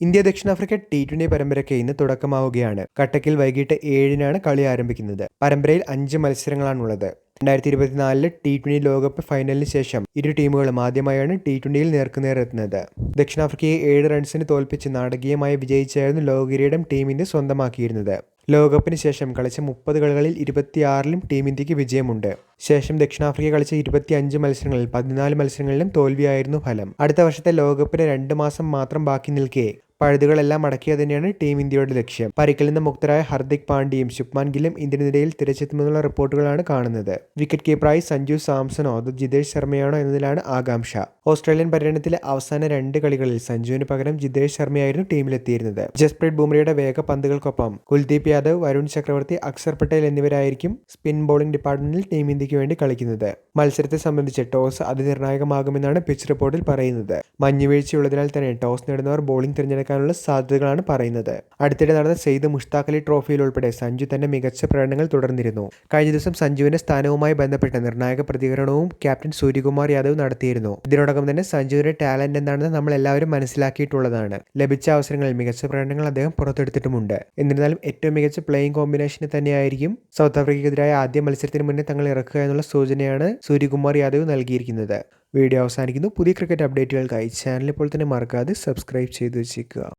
India ദക്ഷിണാഫ്രിക്ക T twenty പരമ്പരയ്ക്ക് ഇന്ന് തുടക്കമാവുകയാണ്. കട്ടക്കിൽ വൈകിട്ട് ഏഴിനാണ് കളി ആരംഭിക്കുന്നത്. പരമ്പരയിൽ അഞ്ച് മത്സരങ്ങളാണുള്ളത്. രണ്ടായിരത്തി ഇരുപത്തിനാലിൽ ടി ട്വന്റി ലോകകപ്പ് ഫൈനലിന് ശേഷം ഇരു ടീമുകളും ആദ്യമായാണ് ടി ട്വന്റിയിൽ നേർക്കുനേർ ദക്ഷിണാഫ്രിക്കയെ ഏഴ് റൺസിന് തോൽപ്പിച്ച് നാടകീയമായി വിജയിച്ചായിരുന്നു ലോകകിരീടം ടീം ഇന്ത്യ സ്വന്തമാക്കിയിരുന്നത്. ലോകകപ്പിന് ശേഷം കളിച്ച മുപ്പത് കളികളിൽ ഇരുപത്തിയാറിലും ടീം ഇന്ത്യയ്ക്ക് വിജയമുണ്ട്. ശേഷം ദക്ഷിണാഫ്രിക്ക കളിച്ച ഇരുപത്തിയഞ്ച് മത്സരങ്ങളിൽ പതിനാല് മത്സരങ്ങളിലും തോൽവിയായിരുന്നു ഫലം. അടുത്ത വർഷത്തെ ലോകകപ്പിന് രണ്ട് മാസം മാത്രം ബാക്കി നിൽക്കെ പഴുതുകളെല്ലാം അടക്കിയ തന്നെയാണ് ടീം ഇന്ത്യയുടെ ലക്ഷ്യം. പരിക്കിൽ നിന്ന് മുക്തരായ ഹർദിക് പാണ്ഡ്യയും ശുഭ്മാൻ ഗില്ലും ഇന്ത്യൻ നിരയിൽ തിരിച്ചെത്തുമെന്നുള്ള റിപ്പോർട്ടുകളാണ് കാണുന്നത്. വിക്കറ്റ് കീപ്പറായി സഞ്ജു സാംസണോ അതോ ജിതേഷ് ശർമ്മയാണോ എന്നതിലാണ് ആകാംക്ഷ. ഓസ്ട്രേലിയൻ പര്യടനത്തിലെ അവസാന രണ്ട് കളികളിൽ സഞ്ജുവിന് പകരം ജിതേഷ് ശർമ്മയായിരുന്നു ടീമിലെത്തിയിരുന്നത്. ജസ്പ്രീത് ബുംറയുടെ വേഗ പന്തുകൾക്കൊപ്പം കുൽദീപ് യാദവ് വരുൺ ചക്രവർത്തി അക്സർ പട്ടേൽ എന്നിവരായിരിക്കും സ്പിൻ ബോളിംഗ് ഡിപ്പാർട്ട്മെന്റിൽ ടീം ഇന്ത്യയ്ക്ക് വേണ്ടി കളിക്കുന്നത്. മത്സരത്തെ സംബന്ധിച്ച് ടോസ് അതിനിർണായകമാകുമെന്നാണ് പിച്ച് റിപ്പോർട്ടിൽ പറയുന്നത്. മഞ്ഞുവീഴ്ചയുള്ളതിനാൽ തന്നെ ടോസ് നേടുന്നവർ ബോളിംഗ് തിരഞ്ഞെടുക്കും നടക്കാനുള്ള സാധ്യതകളാണ് പറയുന്നത്. അടുത്തിടെ നടന്ന സെയ്ദ് മുഷ്താഖ് അലി ട്രോഫിയിൽ ഉൾപ്പെടെ സഞ്ജു തന്റെ മികച്ച പ്രകടനങ്ങൾ തുടർന്നിരുന്നു. കഴിഞ്ഞ ദിവസം സഞ്ജുവിന്റെ സ്ഥാനവുമായി ബന്ധപ്പെട്ട നിർണായക പ്രതികരണവും ക്യാപ്റ്റൻ സൂര്യകുമാർ യാദവ് നടത്തിയിരുന്നു. ഇതിനോടകം തന്നെ സഞ്ജുവിന്റെ ടാലന്റ് എന്താണെന്ന് നമ്മൾ എല്ലാവരും മനസ്സിലാക്കിയിട്ടുള്ളതാണ്. ലഭിച്ച അവസരങ്ങളിൽ മികച്ച പ്രകടനങ്ങൾ അദ്ദേഹം പുറത്തെടുത്തിട്ടുമുണ്ട്. എന്നിരുന്നാലും ഏറ്റവും മികച്ച പ്ലേയിങ് കോമ്പിനേഷന് തന്നെയായിരിക്കും സൗത്ത് ആഫ്രിക്കയ്ക്കെതിരായ ആദ്യ മത്സരത്തിന് മുന്നേ തങ്ങൾ ഇറക്കുക എന്നുള്ള സൂചനയാണ് സൂര്യകുമാർ യാദവ് നൽകിയിരിക്കുന്നത്. വീഡിയോ അവസാനിക്കുന്നു. പുതിയ ക്രിക്കറ്റ് അപ്ഡേറ്റുകൾക്കായി ചാനൽ ഇപ്പോൾ തന്നെ മറക്കാതെ സബ്സ്ക്രൈബ് ചെയ്ത് വെച്ചേക്കുക.